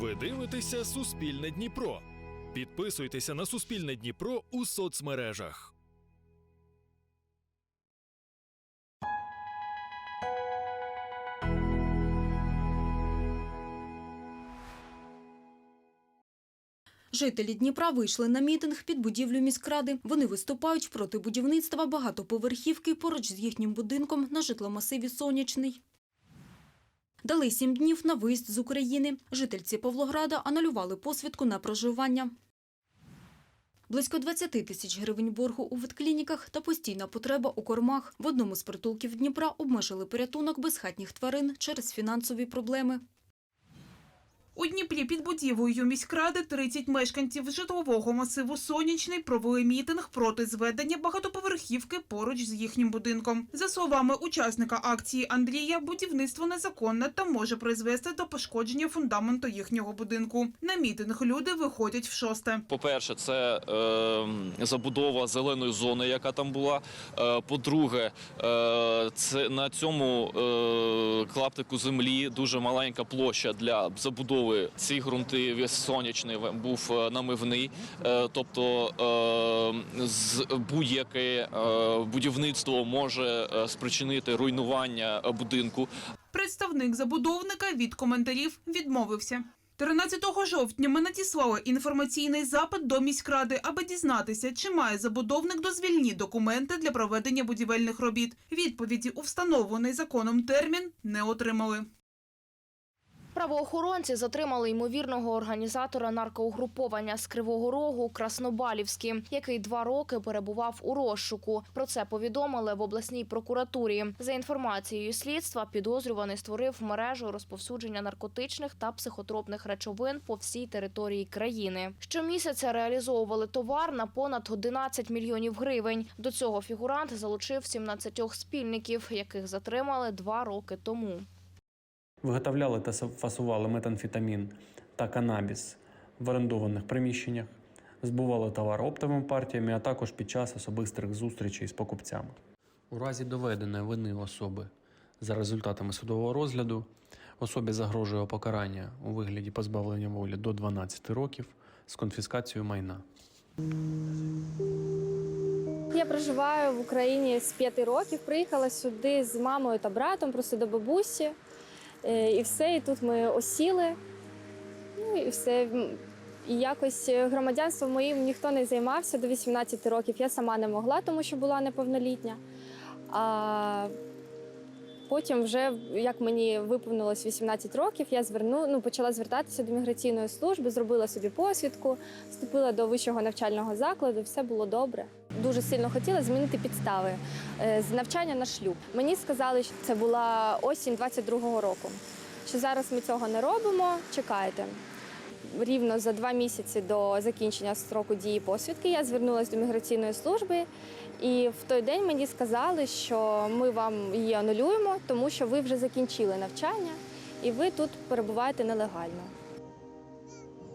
Ви дивитеся Суспільне Дніпро. Підписуйтеся на Суспільне Дніпро у соцмережах. Жителі Дніпра вийшли на мітинг під будівлю міськради. Вони виступають проти будівництва багатоповерхівки поруч з їхнім будинком на житломасиві Сонячний. Дали сім днів на виїзд з України. Жительці Павлограда анулювали посвідку на проживання. Близько 20 тисяч гривень боргу у ветклініках та постійна потреба у кормах. В одному з притулків Дніпра обмежили порятунок безхатніх тварин через фінансові проблеми. У Дніпрі під будівлею міськради 30 мешканців житлового масиву Сонячний провели мітинг проти зведення багатоповерхівки поруч з їхнім будинком. За словами учасника акції Андрія, будівництво незаконне та може призвести до пошкодження фундаменту їхнього будинку. На мітинг люди виходять в шосте. По-перше, це е, забудова зеленої зони, яка там була. Е, по-друге, е, це на цьому е, клаптику землі дуже маленька площа для забудови. Ці ґрунти сонячний був е, намивний. Е, тобто е, з- будь-яке будівництво може спричинити руйнування будинку. Представник забудовника від коментарів відмовився. 13 жовтня ми надіслали інформаційний запит до міськради, аби дізнатися, чи має забудовник дозвільні документи для проведення будівельних робіт. Відповіді у встановлений законом термін не отримали. Правоохоронці затримали ймовірного організатора наркоугруповання з Кривого Рогу Краснобалівський, який два роки перебував у розшуку. Про це повідомили в обласній прокуратурі. За інформацією слідства, підозрюваний створив мережу розповсюдження наркотичних та психотропних речовин по всій території країни. Щомісяця реалізовували товар на понад 11 мільйонів гривень. До цього фігурант залучив 17 спільників, яких затримали два роки тому. Виготовляли та фасували метамфетамін та канабіс в орендованих приміщеннях, збували товар оптовими партіями, а також під час особистих зустрічей з покупцями. У разі доведеної вини особи за результатами судового розгляду особі загрожує покарання у вигляді позбавлення волі до 12 років з конфіскацією майна. Я проживаю в Україні з п'яти років. Приїхала сюди з мамою та братом, просто до бабусі. Е, І все, і тут ми осіли. Ну і все. І якось громадянством моїм ніхто не займався до 18 років. Я сама не могла, тому що була неповнолітня. А потім, вже як мені виповнилось 18 років, я зверну, ну, почала звертатися до міграційної служби, зробила собі посвідку, вступила до вищого навчального закладу, все було добре. Дуже сильно хотіла змінити підстави е, з навчання на шлюб. Мені сказали, що це була осінь 22-го року. Що зараз ми цього не робимо, чекайте. Рівно за два місяці до закінчення строку дії посвідки я звернулася до міграційної служби, і в той день мені сказали, що ми вам її анулюємо, тому що ви вже закінчили навчання і ви тут перебуваєте нелегально.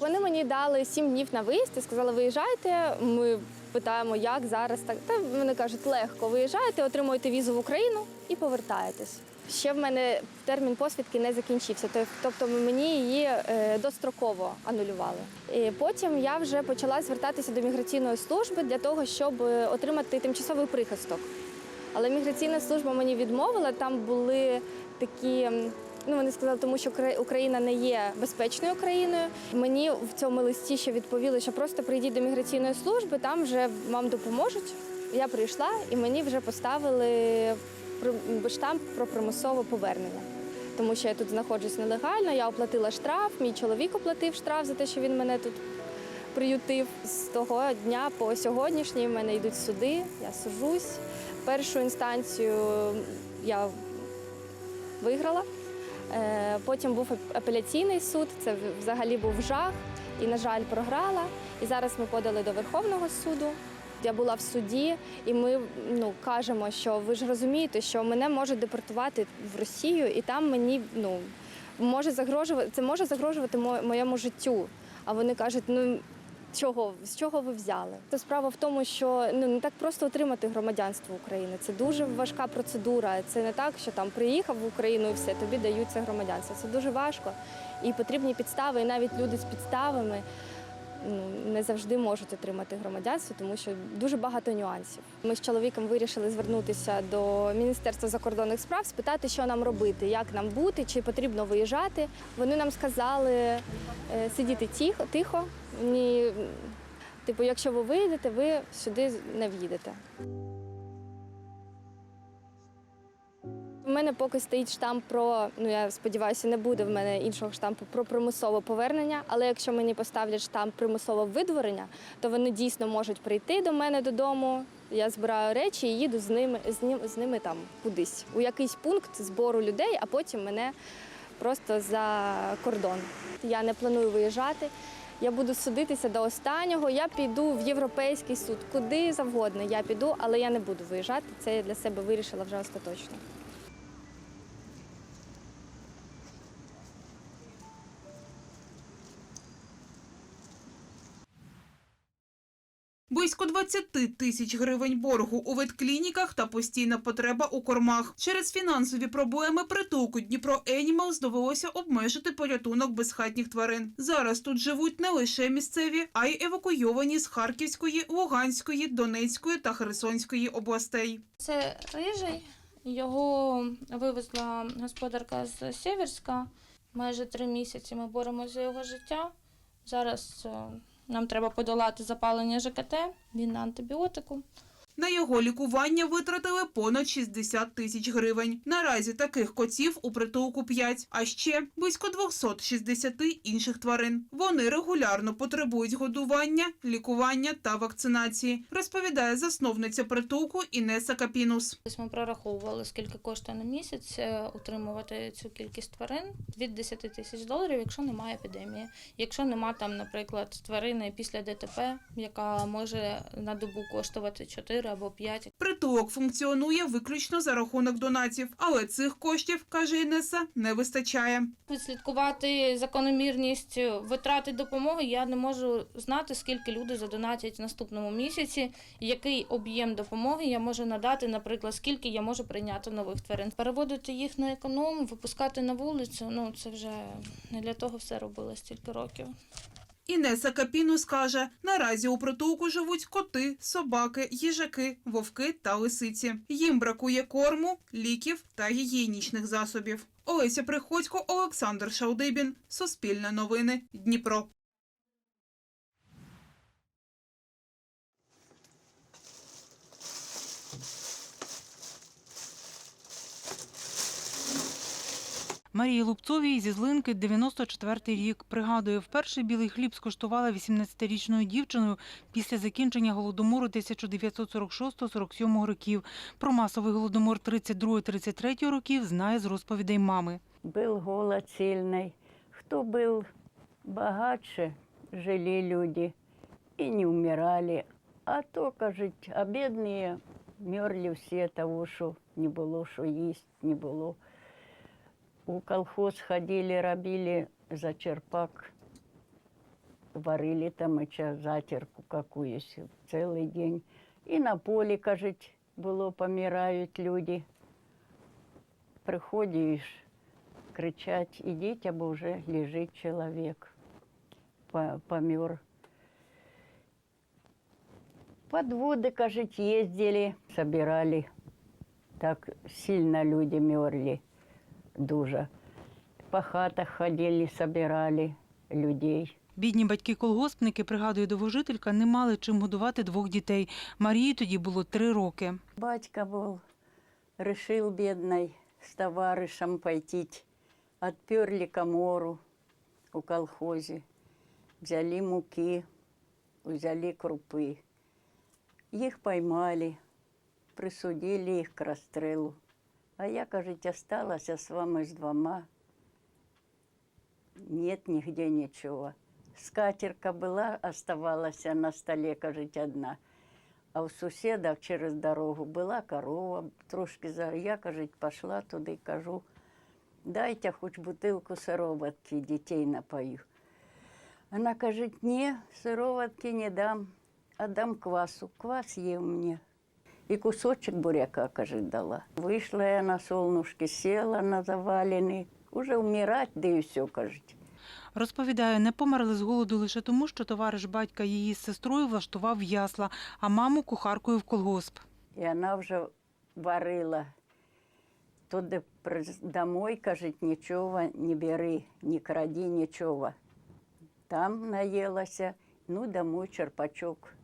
Вони мені дали сім днів на виїзд і сказали, виїжджайте. Ми питаємо, як зараз так. Та вони кажуть, легко виїжджаєте, отримуєте візу в Україну і повертаєтесь. Ще в мене термін посвідки не закінчився, тобто мені її е, достроково анулювали. І потім я вже почала звертатися до міграційної служби для того, щоб е, отримати тимчасовий прихисток. Але міграційна служба мені відмовила. Там були такі. Ну, вони сказали, тому що Україна не є безпечною країною. Мені в цьому листі ще відповіли, що просто прийдіть до міграційної служби, там вже вам допоможуть. Я прийшла і мені вже поставили штамп про примусове повернення. Тому що я тут знаходжусь нелегально, я оплатила штраф, мій чоловік оплатив штраф за те, що він мене тут приютив. З того дня по сьогоднішній в мене йдуть суди, я сужусь. Першу інстанцію я виграла. Е, Потім був апеляційний суд, це взагалі був жах, і, на жаль, програла. І зараз ми подали до Верховного суду. Я була в суді, і ми ну, кажемо, що ви ж розумієте, що мене можуть депортувати в Росію, і там мені ну, може загрожувати, це може загрожувати мо- моєму життю. А вони кажуть, ну чого, з чого ви взяли? Та справа в тому, що ну, не так просто отримати громадянство України. Це дуже важка процедура. Це не так, що там приїхав в Україну і все, тобі дають це громадянство. Це дуже важко. І потрібні підстави, і навіть люди з підставами не завжди можуть отримати громадянство, тому що дуже багато нюансів. Ми з чоловіком вирішили звернутися до Міністерства закордонних справ, спитати, що нам робити, як нам бути, чи потрібно виїжджати. Вони нам сказали е, сидіти тихо, тихо. Ні, типу, якщо ви виїдете, ви сюди не в'їдете. У мене поки стоїть штамп про, ну я сподіваюся, не буде в мене іншого штампу про примусове повернення. Але якщо мені поставлять штамп примусове видворення, то вони дійсно можуть прийти до мене додому. Я збираю речі і їду з ними з ним з ними там кудись у якийсь пункт збору людей, а потім мене просто за кордон. Я не планую виїжджати. Я буду судитися до останнього. Я піду в європейський суд, куди завгодно. Я піду, але я не буду виїжджати. Це я для себе вирішила вже остаточно. Близько 20 тисяч гривень боргу у ветклініках та постійна потреба у кормах. Через фінансові проблеми притулку Дніпро Енімалс довелося обмежити порятунок безхатніх тварин. Зараз тут живуть не лише місцеві, а й евакуйовані з Харківської, Луганської, Донецької та Херсонської областей. Це рижий. Його вивезла господарка з Сєвєрська. Майже три місяці ми боремося за його життя. Зараз е, нам треба подолати запалення ЖКТ, він на антибіотику. На його лікування витратили понад 60 тисяч гривень. Наразі таких котів у притулку 5, а ще близько 260 інших тварин. Вони регулярно потребують годування, лікування та вакцинації, розповідає засновниця притулку Інеса Капінус. Ми прораховували, скільки коштує на місяць е, утримувати цю кількість тварин від 10 тисяч доларів, якщо немає епідемії. Якщо нема там, наприклад, тварини після ДТП, яка може на добу коштувати 4 або 5. Притулок функціонує виключно за рахунок донатів, але цих коштів, каже Інеса, не вистачає. Відслідкувати закономірність витрати допомоги я не можу знати, скільки люди задонатять в наступному місяці, який об'єм допомоги я можу надати, наприклад, скільки я можу прийняти нових тварин. Переводити їх на економ, випускати на вулицю. Ну це вже не для того все робила стільки років. Інеса Капінус каже, наразі у притулку живуть коти, собаки, їжаки, вовки та лисиці. Їм бракує корму, ліків та гігієнічних засобів. Олеся Приходько, Олександр Шалдибін. Суспільне новини. Дніпро. Марії Лупцовій зі Злинки 94-й рік. Пригадує, вперше білий хліб скуштувала 18-річною дівчиною після закінчення голодомору 1946-47 років. Про масовий голодомор 32-33 років знає з розповідей мами. Был голод сильный. Кто был богатше, жили люди и не умирали. А то, кажуть, а бедные мерли все того, что не было, что есть, не было. У колхоз ходили, робили за черпак, варили там и ча- затирку какую-то целый день. И на поле, кажуть, было, помирают люди. Приходишь, кричать, идите, або уже лежит человек, по- помер. Подводы, кажет, ездили, собирали. Так сильно люди мерли, дуже. По хатах ходили, собирали людей. Бідні батьки-колгоспники, пригадує довожителька, не мали чим годувати двох дітей. Марії тоді було три роки. Батька был, решил бедный с товарищем пойти. Отперли комору у колхозе, взяли муки, взяли крупы. Их поймали, присудили их к расстрелу. А я, кажуть, осталась с вами с двома. Нет нигде ничего. Скатерка была, оставалась на столе, кажуть, одна. А у сусіда через дорогу була корова, трошки за. Я, кажуть, пішла туди, кажу, дайте хоч бутилку сироватки, дітей напою. Вона каже, ні, сироватки не дам, а дам квасу. Квас є у мене. І кусочок буряка, каже, дала. Вийшла я на солнышке, села на завалені. Уже вмирать, да і все, кажуть. Розповідає, не померли з голоду лише тому, що товариш батька її з сестрою влаштував в ясла, а маму кухаркою в колгосп. І вона вже варила. Туди приз- домой, кажуть, нічого не бери, не кради нічого. Там наїлася, ну, домой черпачок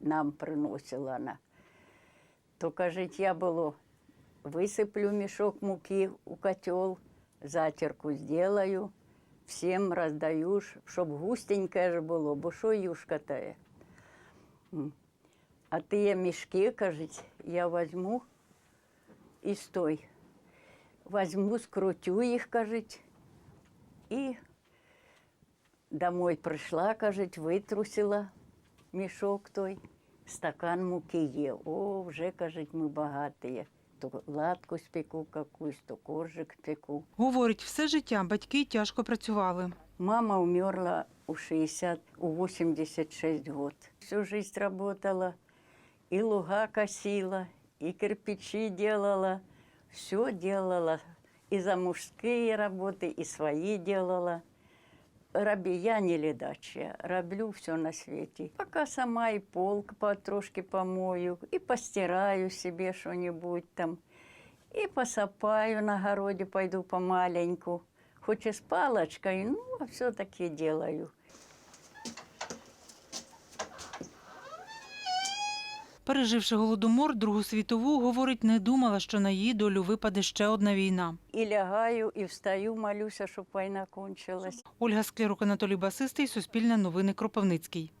нам приносила вона. То, кажуть, я було, висиплю мішок муки у котел, затірку зроблю, всім роздаю, щоб густеньке ж було, бо що юшка тає. А ті мішки, кажуть, я візьму і стой. Возьму, скрутю їх, кажуть, і домой прийшла, кажуть, витрусила мішок той, стакан муки є. О, вже, кажуть, ми багаті. То ладку спеку якусь, то коржик спеку. Говорить, все життя батьки тяжко працювали. Мама умерла у 60, у 86 год. Всю жизнь работала, и луга косила, и кирпичи делала, все делала. И за мужские работы, и свои делала. Раби я не ледачая, роблю все на свете. Пока сама и полк потрошки помою, и постираю себе что-нибудь там, и посапаю на городе, пойду помаленьку. Хоть и с палочкой, а все-таки делаю. Переживши голодомор, Другу світову, говорить, не думала, що на її долю випаде ще одна війна. И лягаю, и встаю, молюсь, чтобы война кончилась. Ольга Склярук, Анатолій Басистий, Суспільне новини Кропивницький.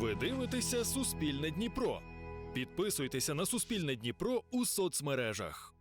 Ви дивитеся Суспільне Дніпро. Підписуйтеся на Суспільне Дніпро у соцмережах.